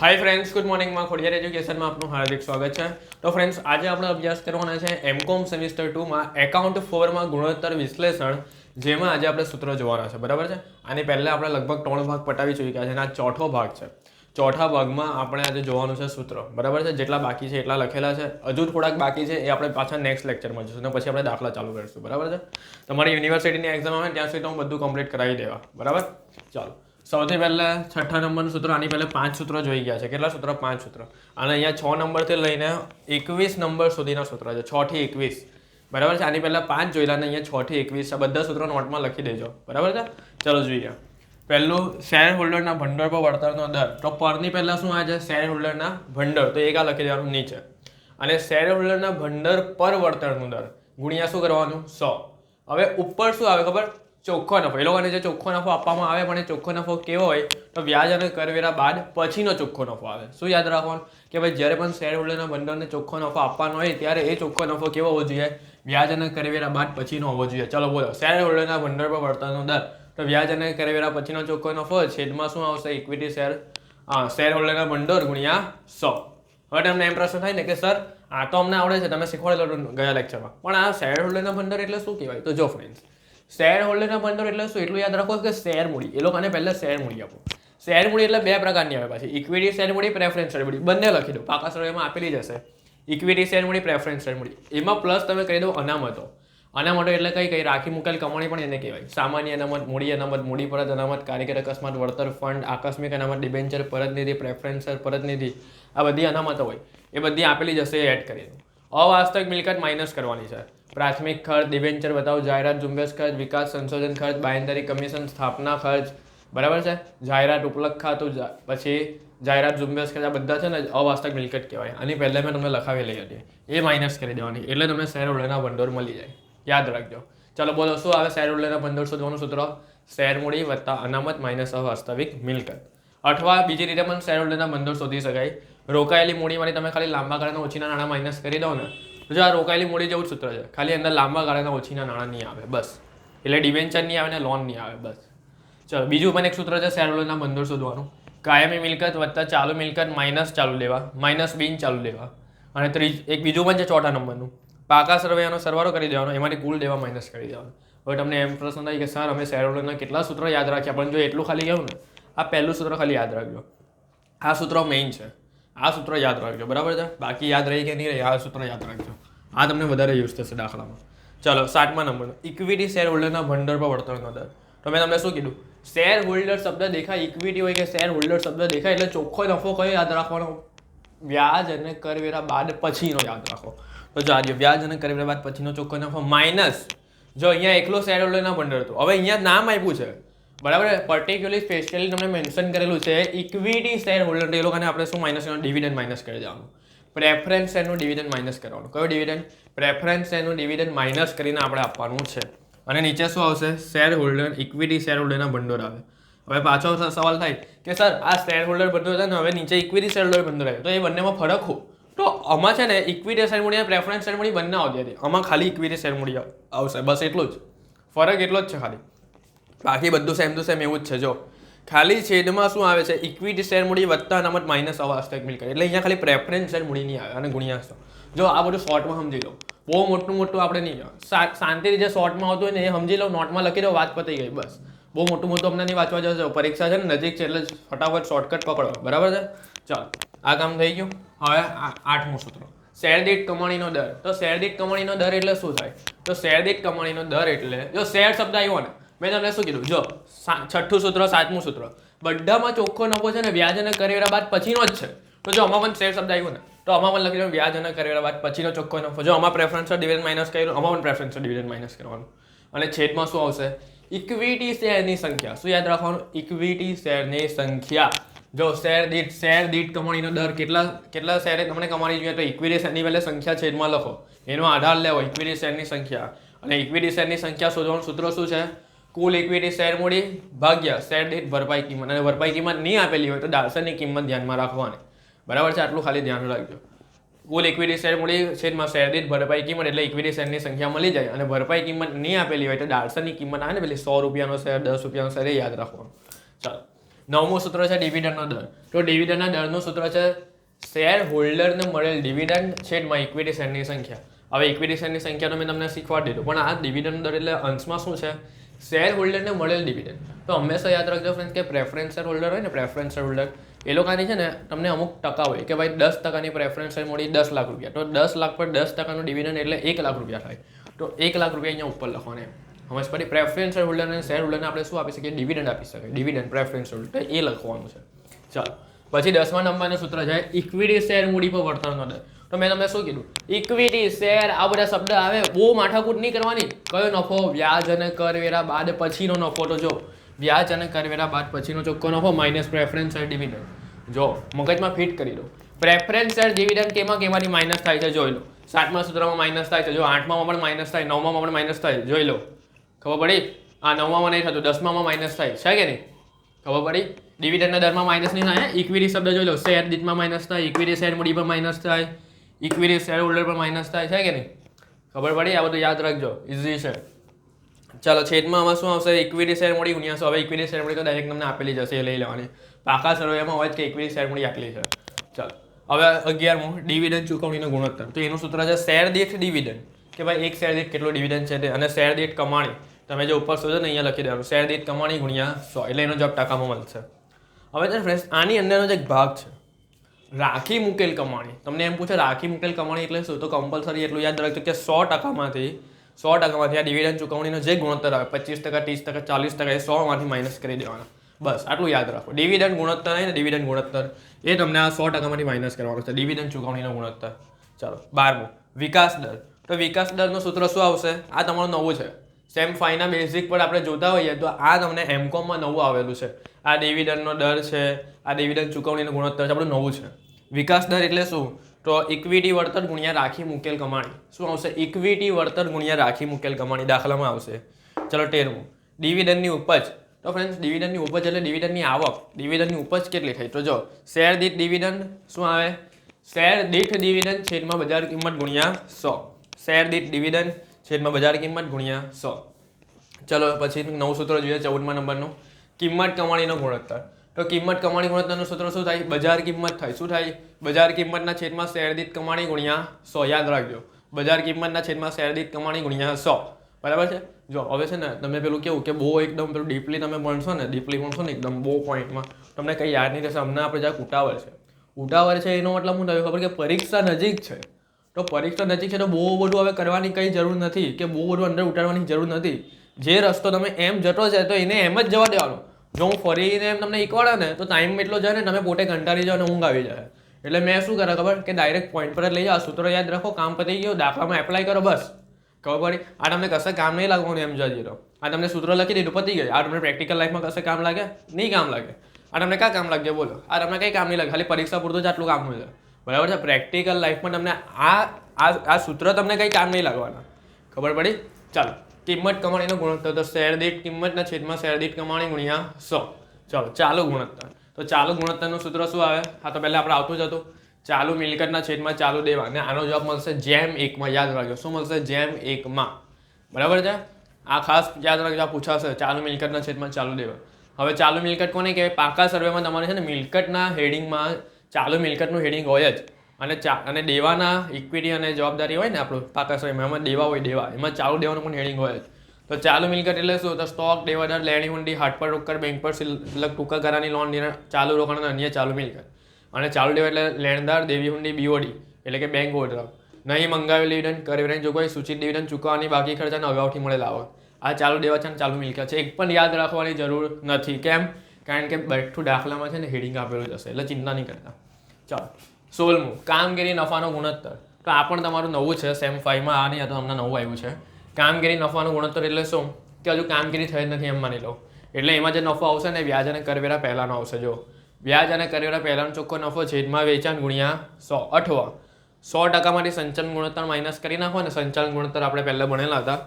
હાય friends good મોર્નિંગમાં ખોડિયાર એજ્યુકેશનમાં આપનું હાર્દિક સ્વાગત છે. તો ફ્રેન્ડ્સ આજે આપણે અભ્યાસ કરવાના છે એમકોમ સેમિસ્ટર ટુમાં એકાઉન્ટ ફોરમાં ગુણોત્તર વિશ્લેષણ, જેમાં આજે આપણે સૂત્રો જોવાના છે. બરાબર છે? આની પહેલાં આપણે લગભગ ત્રણ ભાગ પટાવી ચૂક્યા છે અને આ ચોથો ભાગ છે. ચોથા ભાગમાં આપણે આજે જોવાનું છે સૂત્રો. બરાબર છે? જેટલા બાકી છે એટલા લખેલા છે. હજુ થોડાક બાકી છે એ આપણે પાછા નેક્સ્ટ લેક્ચરમાં જોઈશું અને પછી આપણે દાખલા ચાલુ કરીશું. બરાબર છે? તમારી યુનિવર્સિટીની એક્ઝામ આવે ત્યાં સુધી હું બધું કમ્પ્લીટ કરાવી દેવા. બરાબર? ચાલો. સૌથી પહેલાં છઠ્ઠા નંબરનું સૂત્ર, આની પહેલાં પાંચ સૂત્રો જોઈ ગયા છે. કેટલા સૂત્ર? પાંચ સૂત્ર. અને અહીંયા છ નંબરથી લઈને એકવીસ નંબર સુધીના સૂત્ર છે. છ થી એકવીસ. બરાબર છે? આની પહેલાં પાંચ જોયેલા અને અહીંયા છ થી એકવીસ આ બધા સૂત્રો નોટમાં લખી દેજો. બરાબર છે? ચલો જોઈએ. પહેલું શેર હોલ્ડરના ભંડોળ પર વળતરનો દર. તો પરની પહેલાં શું આવે છે? શેર હોલ્ડરના ભંડોળ. તો એક આ લખી દેવાનું નીચે. અને શેર હોલ્ડરના ભંડોળ પર વળતરનું દર. ગુણ્યા શું કરવાનું? સો. હવે ઉપર શું આવે ખબર? ચોખ્ખો નફો. એ લોકોને જે ચોખ્ખો નફો આપવામાં આવે, પણ એ ચોખ્ખો નફો કેવો હોય? તો વ્યાજ અને કરવેરા બાદ પછીનો ચોખ્ખો નફો આવે. શું યાદ રાખવાનું? કે ભાઈ જ્યારે પણ શેર હોલ્ડરના ભંડોળને ચોખ્ખો નફો આપવાનો હોય, ત્યારે એ ચોખ્ખો નફો કેવો હોવો જોઈએ? વ્યાજ અને કરવેરા બાદ પછીનો હોવો જોઈએ. ચલો બોલો. શેર હોલ્ડરના ભંડોળ પર વળતરનો દર. તો વ્યાજ અને કરવેરા પછીનો ચોખ્ખો નફો છેદમાં શું આવશે? ઇક્વિટી શેર શેર હોલ્ડરના ભંડોળ ગુણ્યા સો. હવે તમને એમ પ્રશ્ન થાય ને કે, સર, આ તો અમને આવડે છે. તમે શીખવાડેલો ગયા લેક્ચરમાં પણ આ શેર હોલ્ડરના ભંડોળ એટલે શું કહેવાય? તો જો ફ્રેન્ડ્સ શેર હોલ્ડરના ભંડોળ એટલે શું? એટલું યાદ રાખો કે શેર મૂડી. એ લોકોને પહેલાં શેર મૂડી આપો. શેર મૂડી એટલે બે પ્રકારની આવે પાછી. ઇક્વિટી શેર મૂડી પ્રેફરન્સ શેર મૂડી. બંને લખી દો. પાકા સરળમાં આપેલી જ હશે. ઇક્વિટી શેર મૂડી પ્રેફરન્સ શેર મૂડી. એમાં પ્લસ તમે કહી દો અનામતો. અનામતો એટલે કઈ? કઈ? રાખી મૂકેલ કમાણી પણ એને કહેવાય. સામાન્ય અનામત, મૂડી અનામત, મૂડી પરત અનામત કાર્યકર અકસ્માત, વળતર ફંડ આકસ્મિક અનામત ડિબેન્ચર પરત નિધિ પ્રેફરન્સ પરત નિધિ. આ બધી અનામતો હોય. એ બધી આપેલી જશે એડ કરી દો. અવાસ્તવિક મિલકત માઇનસ કરવાની છે. પ્રાથમિક ખર્ચ દિવેન્ચર બતાવો, જાહેરાત, ઝુંબેશ ખર્ચ, વિકાસ, સંશોધન ખર્ચ બાયંદરી કમિશન સ્થાપના ખર્ચ. બરાબર છે? જાહેરાત, ઉપલબ્ધ ખાતું પછી જાહેરાત, ઝુંબેશ ખર્ચ, આ બધા છે ને અવાસ્તવિક મિલકત કહેવાય. આની પહેલાં મેં તમને લખાવેલી હતી. એ માઇનસ કરી દેવાની. એટલે તમે શેર હોલ્ડરના ભંડોળ મળી જાય. યાદ રાખજો. ચલો બોલો, શું આવે શેર હોલ્ડરના ભંડોળ શોધવાનું સૂત્ર? શેર મૂડી વત્તા અનામત માઇનસ અવાસ્તવિક મિલકત. અથવા બીજી રીતે પણ શેર હોલ્ડરના ભંડોળ શોધી શકાય. રોકાયેલી મૂડીમાંથી તમે ખાલી લાંબા ગાળાના ઓછીના નાણાં માઇનસ કરી દો ને, તો જો આ રોકાયેલી મૂડી જેવું જ સૂત્ર છે. ખાલી અંદર લાંબા ગાળાના ઓછીના નાણાં નહીં આવે, બસ. એટલે ડિવેન્ચર નહીં આવે ને લોન નહીં આવે, બસ. ચલો, બીજું પણ એક સૂત્ર છે શેરહોલ્ડરના હોલ્ડરના શોધવાનું. કાયમી મિલકત વત્તા ચાલુ મિલકત માઇનસ ચાલુ લેવા માઇનસ બિન ચાલુ લેવા. અને ત્રીજ, એક બીજું પણ છે, ચોથા નંબરનું. પાકા સરવૈયાનો સરવાળો કરી દેવાનો, એમાંથી કુલ દેવા માઇનસ કરી દેવાનું. હવે તમને એમ પ્રશ્ન થાય કે સર અમે શેરહોલ્ડરના કેટલા સૂત્રો યાદ રાખ્યા? પણ જો એટલું ખાલી કહ્યું ને, આ પહેલું સૂત્ર ખાલી યાદ રાખજો. આ સૂત્ર મેઇન છે. આ સૂત્ર યાદ રાખજો, બરાબર છે? બાકી યાદ રહી કે નહીં રહી, આ સૂત્ર યાદ રાખજો. આ તમને વધારે યુઝ થશે દાખલામાં. ચલો સાતમા નંબર ઇક્વિટી શેર હોલ્ડરના ભંડોળ પર વળતરનો દર તો મેં તમને શું કીધું? શેર હોલ્ડર શબ્દ દેખાય ઇક્વિટી હોય કે શેર હોલ્ડર શબ્દ દેખાય, એટલે ચોખ્ખો નફો કયો યાદ રાખવાનો? વ્યાજ અને કરવેરા બાદ પછીનો યાદ રાખો. તો જાજો વ્યાજ અને કરવેરા બાદ પછીનો ચોખ્ખો નફો માઇનસ જો અહીંયા એકલો શેર હોલ્ડરના ભંડોળ હતું. હવે અહીંયા નામ આપ્યું છે. બરાબર પર્ટિક્યુલરલી સ્પેશિયલી તમને મેન્શન કરેલું છે ઇક્વિટી શેર હોલ્ડર એ લોકોને આપણે શું માઇનસ કરવાનું? ડિવિડન્ડ માઇનસ કરી દેવાનું. પ્રેફરન્સ શેરનું ડિવિડન્ડ માઇનસ કરવાનું. કયો ડિવિડન્ડ પ્રેફરન્સ શેરનું ડિવિડન્ડ માઇનસ કરીને આપણે આપવાનું છે. અને નીચે શું આવશે? શેર હોલ્ડર ઇક્વિટી શેર હોલ્ડરના ભંડોળ આવે. હવે પાછો સવાલ થાય કે સર, આ શેર હોલ્ડર ભંડોળ છે ને, હવે નીચે ઇક્વિટી શેર હોલ્ડર ભંડોળ રહે તો એ બંનેમાં ફરક હો તો આમાં છે ને ઇક્વિટી શેર મૂડી અને પ્રેફરન્સ શેર મૂડી બંને આવતી હતી. આમાં ખાલી ઇક્વિટી શેર મૂડી આવશે. બસ એટલું જ. ફરક એટલો જ છે ખાલી. બાકી બધું સેમ ટુ સેમ એવું જ છે, જો. ખાલી છેદમાં શું આવે છે? ઇક્વિટી શેર મૂડી વત્તા અનામત માઇનસ અવાસ્તવિક મિલકત એટલે અહીંયા ખાલી પ્રેફરન્સ શેર મૂડી આવે અને ગુણ્યા જો આ બધું શોર્ટમાં સમજી લો. બહુ મોટું મોટું આપણે નહીં. શાંતિ જે શોર્ટમાં આવતું હોય ને એ સમજી લો નોટમાં લખી દો, વાત પતી ગઈ, બસ. બહુ મોટું મોટું અમને નહીં વાંચવા જશો. પરીક્ષા છે ને, નજીક છે, એટલે ફટાફટ શોર્ટકટ પકડો. બરાબર છે? ચાલો. આ કામ થઈ ગયું. હવે આઠમું સૂત્ર. શેર દીઠ કમાણીનો દર. તો શેર દીઠ કમાણીનો દર એટલે શું થાય? તો શેર દીઠ કમાણીનો દર એટલે, જો શેર શબ્દ આવ્યો ને મેં તમને શું કીધું? જો છઠ્ઠું સૂત્ર, સાતમું સૂત્ર. બધામાં ચોખ્ખો નફો છે ને વ્યાજ અને કરવેરા બાદ પછીનો જ છે. તો જો, આમાં પણ શેર શબ્દ આવ્યો ને, તો આમાં પણ લખી દો વ્યાજ અને કરવેરા બાદ પછીનો ચોખ્ખો નફો. જો, આમાં પ્રેફરન્સ ડિવિડન્ડ માઇનસ કર્યું, આમાં પણ પ્રેફરન્સ ડિવિડન્ડ માઇનસ કરવાનું. અને છેદમાં શું આવશે? ઇક્વિટી શેરની સંખ્યા. શું યાદ રાખવાનું? ઇક્વિટી શેરની સંખ્યા. જો શેર દીઠ શેર દીઠ કમાણીનો દર કેટલા કેટલા શેરે તમને કમાણી જોઈએ, તો ઇક્વિટી શેરની પહેલે સંખ્યા છેદમાં લખો. એનો આધાર લેવો ઇક્વિટી શેરની સંખ્યા. અને ઇક્વિટી શેરની સંખ્યા શોધવાનું સૂત્ર શું છે? કુલ ઇક્વિટી શેર મૂડી ભાગ્યા શેર દીઠ ભરપાઈ કિંમત. અને ભરપાઈ કિંમત નહીં આપેલી હોય તો દાર્શનિક કિંમત ધ્યાનમાં રાખવાની. બરાબર છે? આટલું ખાલી ધ્યાન રાખજો. કુલ ઇક્વિટી શેર મૂડી છેદમાં શેર દીઠ ભરપાઈ કિંમત એટલે ઇક્વિટી શેરની સંખ્યા મળી જાય. અને ભરપાઈ કિંમત નહીં આપેલી હોય તો દાર્શનિક કિંમત આવે ને પેલી સો રૂપિયાનો શેર, દસ રૂપિયાનો શેર યાદ રાખવાનું. ચાલો. નવમું સૂત્ર છે ડિવિડન્ડનો દર. તો ડિવિડન્ડના દરનું સૂત્ર છે શેર હોલ્ડરને મળેલ ડિવિડન્ડ છેદમાં ઇક્વિટી શેરની સંખ્યા. હવે ઇક્વિટી શેરની સંખ્યા તો મેં તમને શીખવાડી દીધું. પણ આ ડિવિડન્ડ દર એટલે અંશમાં શું છે? શેર હોલ્ડરને મળેલ ડિવિડન્ડ તો હંમેશા યાદ રાખજો ફ્રેન્ડ કે પ્રેફરન્સ શેર હોલ્ડર હોય ને પ્રેફરન્સ શેર હોલ્ડર એ લોકોની છે ને તમને અમુક ટકા હોય કે ભાઈ દસ ટકાની પ્રેફરન્સ શેર મળી દસ લાખ રૂપિયા. તો દસ લાખ પર દસ ટકાનું ડિવિડન્ડ એટલે એક લાખ રૂપિયા થાય. તો એક લાખ રૂપિયા અહીંયા ઉપર લખવાના એમ. સમજ પડી પ્રેફરન્સ શેર હોલ્ડર અને શેર હોલ્ડરને આપણે શું આપી શકીએ? ડિવિડન્ડ આપી શકીએ ડિવિડન્ડ પ્રેફરન્સ હોલ્ડર એ લખવાનું છે. ચાલો. પછી દસમા નંબરનું સૂત્ર છે, ઇક્વિટી શેર મૂડી પર વળતરનો દર તો મેં તમને શું કીધું? ઇક્વિટી શેર આ બધા શબ્દ આવે, બહુ માથાકૂટ નહીં કરવાની. કયો નફો? વ્યાજ અને કરવેરા બાદ પછીનો નફો તો જો. વ્યાજ અને કરવેરા બાદ પછીનો ચોખ્ખો નફો? માઇનસ પ્રેફરન્સ શેર ડિવિડન્ડ જો, મગજમાં ફિટ કરી દો. પ્રેફરન્સ શેર ડિવિડન્ડ કેમાં કેમાંથી માઇનસ થાય છે જોઈ લો. સાતમા સૂત્રમાં માઇનસ થાય છે. જો આઠમાં પણ માઇનસ થાય નવમાં પણ માઇનસ થાય, જોઈ લો. ખબર પડી? આ નવમાં નહીં થતું, દસમામાં માઇનસ થાય. છે કે નહીં? ખબર પડી? ડિવિડન્ડના દરમાં માઇનસ નહીં થાય ઇક્વિટી શબ્દ જોઈ લો શેર દીઠમાં માઇનસ થાય ઇક્વિટી શેર મૂડી પર માઇનસ થાય ઇક્વિટી શેર હોલ્ડર પર માઇનસ થાય છે કે નહીં ખબર પડી આ બધું યાદ રાખજો ઇઝી છે ચાલો છેદમાં આમાં શું આવશે ઇક્વિટી શેર મૂડી ગુણ્યા હવે ઇક્વિટી શેર મૂડી તો ડાયરેક્ટ તમને આપેલી જશે એ લઈ લેવાની પાકા સર્વેમાં હોય કે ઇક્વિટી શેર મૂડી આટલી છે ચાલો હવે અગિયારમું ડિવિડન્ડ ચૂકવણીનો ગુણોત્તર તો એનું સૂત્ર છે શેર દીઠ ડિવિડન્ડ કે ભાઈ એક શેર દીઠ કેટલો ડિવિડન્ડ છે તે અને શેર દીઠ કમાણી તમે જે ઉપર શોધો ને અહીંયા લખી દેવાનું શેર દીઠ કમાણી ગુણ્યા સો એટલે એનો જવાબ ટકામાં મળશે હવે છે ફ્રેન્ડ્સ આની અંદરનો જે એક ભાગ છે. રાખી મૂકેલ કમાણી. તમને એમ પૂછે, રાખી મૂકેલ કમાણી એટલે શું? તો કમ્પલસરી એટલું યાદ રાખજો કે સો ટકામાંથી સો ટકામાંથી આ ડિવિડન્ડ ચૂકવણીનો જે ગુણોત્તર આવે, પચીસ ટકા, ત્રીસ ટકા, ચાલીસ ટકા, એ સોમાંથી માઇનસ કરી દેવાના. બસ, આટલું યાદ રાખો. ડિવિડન્ડ ગુણોત્તર હોય ને ડિવિડન્ડ ગુણોત્તર, એ તમને આ સો ટકામાંથી માઇનસ કરવાનો છે. ડિવિડન્ડ ચૂકવણીનો ગુણોત્તર. ચાલો, બારમું, વિકાસ દર. તો વિકાસ દરનું સૂત્ર શું આવશે? આ તમારું નવું છે. સેમ ફાઈના બેઝિક પર આપણે જોતા હોઈએ તો આ તમને એમકોમમાં નવું આવેલું છે. આ ડિવિડન્ડનો દર છે, આ ડિવિડન્ડ ચૂકવણીનો ગુણોત્તર છે આપણું નવું છે. વિકાસ દર એટલે શું? તો ઇક્વિટી વળતર ગુણ્યા રાખી મૂકેલ કમાણી. શું આવશે? ઇક્વિટી વળતર ગુણ્યા રાખી મૂકેલ કમાણી દાખલામાં આવશે. ચલો તેરમું. ડિવિડન્ડની ઉપજ. તો ફ્રેન્ડ્સ ડિવિડન્ડની ઉપજ એટલે ડિવિડન્ડની આવક. ડિવિડન્ડની ઉપજ કેટલી થઈ? તો જો, શેર દીઠ ડિવિડન્ડ શું આવે? શેર દીઠ ડિવિડન્ડ છેદમાં બજાર કિંમત ગુણ્યા સો. શેર દીઠ ડિવિડન્ડ છેદમાં બજાર કિંમત ગુણ્યા સો. ચલો, પછી નવું સૂત્ર જોઈએ, ચૌદમા નંબરનું. કિંમત કમાણીનો ગુણોત્તર. તો કિંમત કમાણી ગુણોત્તરનું સૂત્ર શું થાય? બજાર કિંમત થાય. શું થાય? બજાર કિંમતના છેદમાં શેરદીઠ કમાણી ગુણ્યા સો. યાદ રાખજો. બજાર કિંમતના છેદમાં શેરદીઠ કમાણી ગુણ્યા સો. બરાબર છે? જો, હવે છે ને તમે પેલું કેવું કે બહુ એકદમ પેલું ડીપલી તમે ભણશો ને ડીપલી ભણશો ને, એકદમ બહુ પોઈન્ટમાં તમને કંઈ યાદ નહીં થશે. હમણાં આપણે જ્યાં ઉતાવળ છે. ઉટાવર છે એનો મતલબ હું થયું? ખબર કે પરીક્ષા નજીક છે. તો પરીક્ષા નજીક છે તો બહુ બધું હવે કરવાની કંઈ જરૂર નથી કે બહુ બધું અંદર ઉતારવાની જરૂર નથી. જે રસ્તો તમે એમ જતો છે તો એને એમ જ જવા દેવાનો. જો હું ફરીને એમ તમને એકવાડે ને તો ટાઈમ એટલો જાય ને, તમે પોતે કંટાળી જાઓ અને ઊંઘ આવી જાય. એટલે મેં શું કરે ખબર? કે ડાયરેક્ટ પોઈન્ટ પર જ લઈ જાઓ, સૂત્રો યાદ રાખો, કામ પતી ગયું, દાખલામાં એપ્લાય કરો, બસ. ખબર પડી? આ તમને કશે કામ નહીં લાગવાનું, એમ જજી રહો. આ તમને સૂત્ર લખી દીધું, પતી ગયું. આ તમને પ્રેક્ટિકલ લાઈફમાં કશે કામ લાગે? નહીં કામ લાગે. આ તમને ક્યાં કામ લાગે બોલો. આ તમને કંઈ કામ નહીં લાગે, ખાલી પરીક્ષા પૂરતું જ આટલું કામ છે. બરાબર છે? પ્રેક્ટિકલ લાઈફમાં તમને આ આ સૂત્ર તમને કંઈ કામ નહીં લાગવાના. ખબર પડી? ચાલો. કિંમત કમાણીનો ગુણોત્તર. તો શેર દીઠ કિંમતના છેદમાં શેર દીઠ કમાણી ગુણ્યા સો. ચલો, ચાલુ ગુણોત્તર. તો ચાલુ ગુણોત્તરનું સૂત્ર શું આવે? આ તો પહેલાં આપણે આવતું જ હતું. ચાલુ મિલકતના છેદમાં ચાલુ દેવા. અને આનો જવાબ મળશે જેમ એકમાં. યાદ રાખજો. શું મળશે? જેમ એકમાં. બરાબર છે? આ ખાસ યાદ રાખજો, આ પૂછાશે. ચાલુ મિલકતના છેદમાં ચાલુ દેવા. હવે ચાલુ મિલકત કોને કહેવાય? પાકા સર્વેમાં તમારે છે ને, મિલકતના હેડિંગમાં ચાલુ મિલકતનું હેડિંગ હોય જ. અને ચા, અને દેવાના ઇક્વિટી અને જવાબદારી હોય ને આપણું, પાકા સર્વેમાં એમાં દેવા હોય દેવા, એમાં ચાલુ દેવાનું પણ હેડિંગ હોય તો ચાલુ મિલકત એટલે શું? તો સ્ટોક દેવાદાર, લેણી હુંડી હાટ પર રોકડ બેંક પર સિલક ટૂંકા ગાળાની લોન ચાલુ રોકાણ અને અન્ય ચાલુ મિલકત. અને ચાલુ દેવા એટલે લેણદાર, દેવી હુંડી બીઓડી એટલે કે બેંક ઓર્ડર નહીં મંગાવેલ ડિવિડન્ડ કરવેરાની જોગવાઈ સૂચિત ડિવિડન્ડ ચૂકવવાની બાકી ખર્ચાને અગાઉથી મળેલા આવક આ ચાલુ દેવા છે અને ચાલુ મિલકત છે. એક પણ યાદ રાખવાની જરૂર નથી. કેમ? કારણ કે બેઠું દાખલામાં છે ને હેડિંગ આપેલું જશે એટલે ચિંતા નહીં કરતા. ચાલો. સોળમું કામગીરી, નફાનો ગુણોત્તર. તો આ પણ તમારું નવું છે સેમ ફાઈવમાં આ નહીં તો હમણાં નવું આવ્યું છે. કામગીરી, નફાનો ગુણોત્તર એટલે શું? કે હજુ કામગીરી થઈ જ નથી એમ માની લો. એટલે એમાં જે નફો આવશે ને વ્યાજ અને કરવેરા પહેલાંનો આવશે, જો. વ્યાજ અને કરવેરા પહેલાંનો ચોખ્ખો નફો છેદમાં વેચાણ ગુણ્યા સો, અઠવા. સો ટકામાંથી સંચાલન ગુણોત્તર માઇનસ કરી નાખો ને સંચાલન ગુણોત્તર આપણે પહેલાં ભણેલા હતા.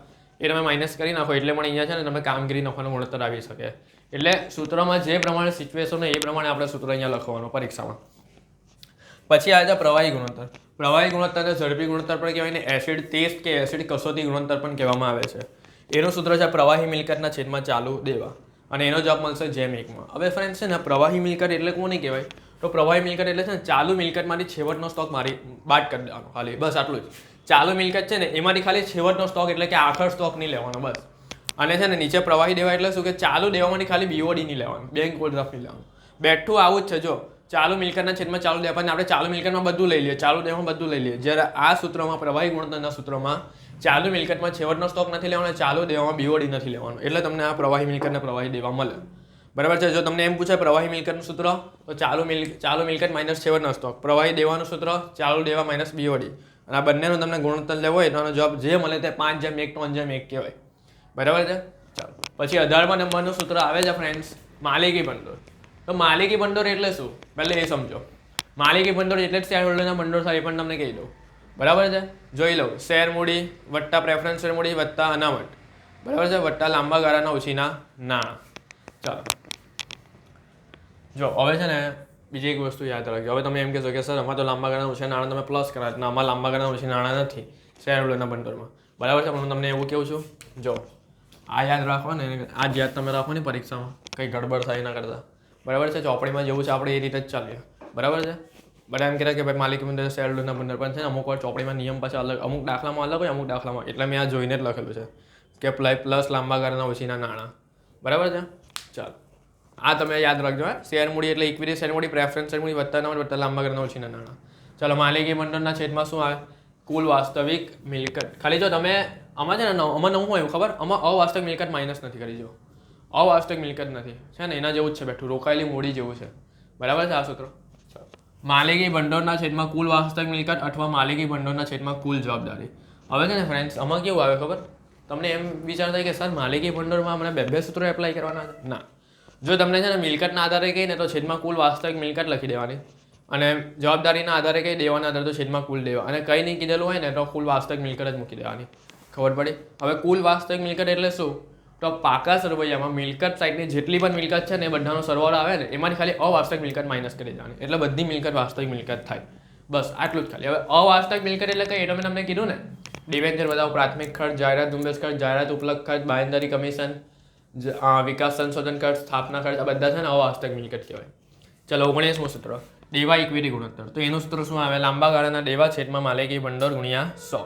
એ તમે માઇનસ કરી નાખો, એટલે પણ અહીંયા છે ને તમે કામગીરી, નફાનો ગુણોત્તર આવી શકે. એટલે સૂત્રમાં જે પ્રમાણે સિચ્યુએશન હોય એ પ્રમાણે આપણે સૂત્ર અહીંયા લખવાનું, પરીક્ષામાં. પછી આવે છે પ્રવાહી ગુણોત્તર. પ્રવાહી ગુણોત્તરને ઝડપી ગુણોત્તર પણ કહેવાય ને એસિડ ટેસ્ટ કે એસિડ કસોટી ગુણોત્તર પણ કહેવામાં આવે છે. એનું સૂત્ર છે પ્રવાહી મિલકતના છેદમાં ચાલુ દેવા. અને એનો જવાબ મળશે જેમ એકમાં. હવે ફ્રેન્ડ છે ને પ્રવાહી મિલકત એટલે કોને કહેવાય? તો પ્રવાહી મિલકત એટલે છે ને ચાલુ મિલકતમાંથી છેવટનો સ્ટોક મારી બાદ કરી દેવાનો, ખાલી, બસ આટલું જ. ચાલુ મિલકત છે ને એમાંથી ખાલી છેવટનો સ્ટોક એટલે કે આખર સ્ટોક નહીં લેવાનો, બસ. અને છે ને નીચે પ્રવાહી દેવા એટલે શું કે ચાલુ દેવામાંથી ખાલી બીઓડી નહીં લેવાનું બેંક ઓવરડ્રાફ્ટ નહીં લેવાનું. બેઠું આવું જ છે, જો. ચાલુ મિલકતના છેદમાં ચાલુ દેવા આપણે ચાલુ મિલકતમાં બધું લઈ લઈએ, ચાલુ દેવામાં બધું લઈ લઈએ. જ્યારે આ સૂત્રમાં, પ્રવાહી ગુણોત્તરના સૂત્રમાં ચાલુ મિલકતમાં છેવટનો સ્ટોક નથી લેવાનો ચાલુ દેવામાં બીઓડી નથી લેવાનો. એટલે તમને આ પ્રવાહી મિલકતને પ્રવાહી દેવા મળે. બરાબર છે? જો તમને એમ પૂછે પ્રવાહી મિલકતનું સૂત્ર, તો ચાલુ મિલ, ચાલુ મિલકત માઇનસ છેવટનો સ્ટોક પ્રવાહી દેવાનું સૂત્ર, ચાલુ દેવા માઇનસ બીઓડી અને આ બંનેનો તમને ગુણોત્તર લેવો હોય, તો આનો જવાબ જે મળે તે પાંચ જેમ એક, ત્રણ જેમ એક કહેવાય. બરાબર છે? ચાલો. પછી અઢારમા નંબરનું સૂત્ર આવે છે ફ્રેન્ડ્સ માલિકી ભંડોળ તો માલિકી ભંડોળ એટલે શું? પહેલે એ સમજો. માલિકી ભંડોળ એટલે જ શેર હોલ્ડરના ભંડોળ થાય એ પણ તમને કહી દઉં. બરાબર છે? જોઈ લઉં શેર મૂડી વત્તા પ્રેફરન્સ શેર મૂડી વત્તા અનામત. બરાબર છે? વત્તા લાંબા ગાળાના, ઓછીના નાણાં ચાલો. જો, હવે છે ને બીજી એક વસ્તુ યાદ રાખજો. હવે તમે એમ કહેશો કે, સર આમાં તો લાંબા ગાળાના ઓછા નાણાં તમે પ્લસ કરા ના આમાં લાંબા ગાળાના ઓછા નાણાં નથી. શેર હોલ્ડરના ભંડોળમાં. બરાબર છે? પણ હું તમને એવું કહું છું. જો, આ યાદ રાખો ને, આ જ યાદ તમે રાખો ને પરીક્ષામાં. કંઈ ગડબડ થાય ના કરતા. બરાબર છે, ચોપડીમાં જેવું છે, આપણે એ રીતે જ ચાલીએ. બરાબર છે? બધા એમ કહેતા કે ભાઈ માલિક મંદિર શેરડુના હોલ્ડરના પણ છે ને, અમુક વાર ચોપડીમાં નિયમ પાછા અલગ, અમુક દાખલામાં અલગ હોય, અમુક દાખલામાં એટલે મેં આ જોઈને જ લખેલું છે કે પ્લસ લાંબા ગાળાના ઓછીના નાણાં. બરાબર છે? ચાલો. આ તમે યાદ રાખજો, હે. શેર મૂડી એટલે ઇક્વિટી શેર મૂડી પ્રેફરન્સ શેર મૂડી વત્તા નંબર વત્તા લાંબા ગાળાના ઓછીના નાણાં. ચાલો, માલિકી મંડળના છેદમાં શું આવે? કુલ વાસ્તવિક મિલકત. ખાલી જો તમે, આમાં છે ને આમાં નવું હોય ખબર? આમાં અવાસ્તવિક મિલકત માઇનસ નથી કરી જો અવાસ્તવિક મિલકત નથી. છે ને એના જેવું જ છે બેઠું રોકાયેલી મૂડી જેવું છે. બરાબર છે આ સૂત્ર? માલિકી ભંડોળના છેદમાં કુલ વાસ્તવિક મિલકત અથવા માલિકી ભંડોળના છેદમાં કુલ જવાબદારી. હવે છે ને ફ્રેન્ડ્સ આમાં કેવું આવે ખબર? તમને એમ વિચાર થાય કે સર માલિકી ભંડોળમાં મને બે બે સૂત્રો એપ્લાય કરવાના છે? ના. જો તમને છે ને મિલકતના આધારે કહી ને તો છેદમાં કુલ વાસ્તવિક મિલકત લખી દેવાની. અને જવાબદારીના આધારે કંઈ દેવાના આધારે તો છેદમાં કુલ દેવા. અને કંઈ નહીં કીધેલું હોય ને તો કુલ વાસ્તવિક મિલકત જ મૂકી દેવાની. ખબર પડી? હવે કુલ વાસ્તવિક મિલકત એટલે શું? તો પાકા સરવૈયામાં મિલકત સાઈડની જેટલી પણ મિલકત છે ને એ બધાનો સરવાળો આવે ને, એમાંથી ખાલી અવાસ્તવિક મિલકત માઇનસ કરી દેવાની. એટલે બધી મિલકત વાસ્તવિક મિલકત થાય. બસ, આટલું જ ખાલી. હવે અવાસ્તવિક મિલકત એટલે કંઈ? એ મેં તમને કીધું ને. ડિવેન્ચર બતાવો, પ્રાથમિક ખર્ચ, જાહેરાત ઝુંબેશ ખર્ચ, જાહેરાત, ઉપલબ્ધ ખર્ચ, બાંયધરી કમિશન વિકાસ, સંશોધન ખર્ચ, સ્થાપના ખર્ચ, આ બધા છે ને અવાસ્તવિક મિલકત કહેવાય. ચલો, ઓગણીસમું સૂત્ર. દેવા ઇક્વિટી ગુણોત્તર. તો એનું સૂત્ર શું આવે? લાંબા ગાળાના દેવા છેદમાં માલિકી ભંડોળ ગુણ્યા સો.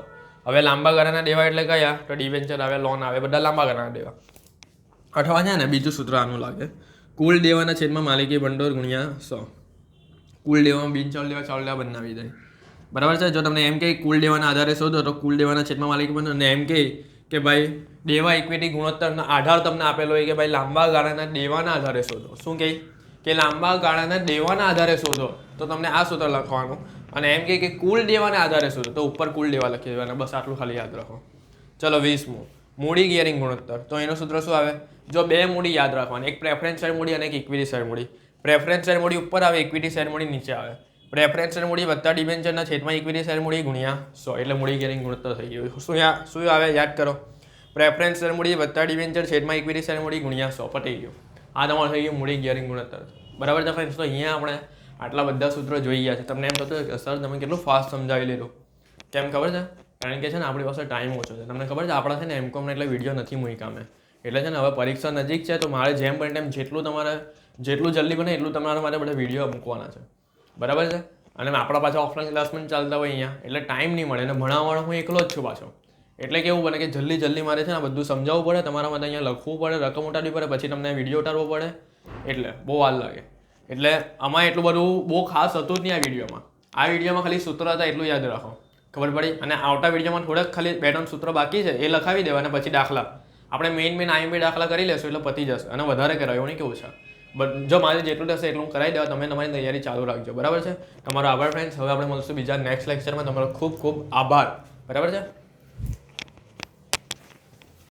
હવે લાંબા ગાળાના દેવા એટલે કયા? તો ડિવેન્ચર આવે લોન આવે, બધા લાંબા ગાળાના દેવા. અથવા છે ને, બીજું સૂત્ર આનું લાગે. કુલ દેવાના છેદમાં માલિકી ભંડોળ ગુણ્યા સો. કુલ દેવામાં બિન ચાલુ દેવા ચાલુ દેવા બનાવી દે બરાબર છે? જો તમને એમ કહે કુલ દેવાના આધારે શોધો, તો કુલ દેવાના છેદમાં માલિકી ભંડોળ અને એમ કહે કે ભાઈ, દેવા ઇક્વિટી ગુણોત્તરના આધાર તમને આપેલો હોય કે ભાઈ લાંબા ગાળાના દેવાના આધારે શોધો. શું કહે કે લાંબા ગાળાના દેવાના આધારે શોધો. તો તમને આ સૂત્ર લખવાનું. અને એમ કે કુલ દેવાના આધારે શું તો ઉપર કુલ દેવા લખી દેવાના. બસ આટલું ખાલી યાદ રાખો. ચલો વીસમું મૂડી ગિયરિંગ ગુણોત્તર. તો એનું સૂત્ર શું આવે? જો બે મૂડી યાદ રાખવાની, એક પ્રેફરન્સ શેર મૂડી અને એક ઇક્વિટી શેર મૂડી. પ્રેફરન્સ શેર મૂડી ઉપર આવે ઇક્વિટી શેર મૂડી નીચે આવે. પ્રેફરન્સ શેર મૂડી વત્તા ડિબેન્ચરના છેદમાં ઇક્વિટી શેર મૂડી ગુણ્યા સો. એટલે મૂડી ગિયરિંગ ગુણોત્તર થઈ ગયું. શું શું આવે? યાદ કરો. પ્રેફરન્સ શેર મૂડી વત્તા ડિબેન્ચર છેદમાં ઇક્વિટી શેર મૂડી ગુણ્યા સો. પટી ગયું. આ તમારું થઈ ગયું મૂડી ગિયરિંગ ગુણોત્તર. બરાબર છે ફ્રેન્ડ્સ તો અહીંયા આપણે આટલા બધા સૂત્રો જોઈ ગયા છે. તમને એમ થતું સર, તમે કેટલું ફાસ્ટ સમજાવી લીધું. કેમ ખબર છે? કારણ કે છે ને, આપણી પાસે ટાઈમ ઓછો છે. તમને ખબર છે, આપણા છે ને એમ કોમને એટલે વીડિયો નથી મૂક્યા મેં એટલે છે ને, હવે પરીક્ષા નજીક છે, તો મારે જેમ બને તેમ જેટલું તમારે, જેટલું જલ્દી બને, એટલું તમારા માટે બધા વીડિયો મૂકવાના છે. બરાબર છે? અને આપણા પાછા ઓફલાઈન ક્લાસ પણ ચાલતા હોય અહીંયા. એટલે ટાઈમ નહીં મળે. અને ભણાવવાનો હું એકલો જ છું પાછો. એટલે કેવું બને કે, જલ્દી જલ્દી મારે છે ને બધું સમજાવવું પડે, તમારા માટે અહીંયા લખવું પડે, રકમ ઉતારવી પડે, પછી તમને વીડિયો ઉતારવો પડે. એટલે બહુ વાર લાગે. એટલે આમાં એટલું બધું બહુ ખાસ હતું જ નહીં આ વિડીયોમાં. આ વિડીયોમાં ખાલી સૂત્ર હતા એટલું યાદ રાખો. ખબર પડી? અને આવતા વિડીયોમાં થોડાક ખાલી ત્રણ સૂત્ર બાકી છે, એ લખાવી દેવાના પછી દાખલા. આપણે મેઇન મેઇન આઈએમબી દાખલા કરી લેશું એટલે પતી જશે. અને વધારે કરાવ્યો એવું નહીં કેવું છે. બટ જો મારે જેટલું થશે એટલું કરાવી દેવા, તમે તમારી તૈયારી ચાલુ રાખજો. બરાબર છે? તમારો આભાર ફ્રેન્ડ્સ હવે આપણે મળશું બીજા નેક્સ્ટ લેક્ચરમાં તમારો ખૂબ ખૂબ આભાર. બરાબર છે?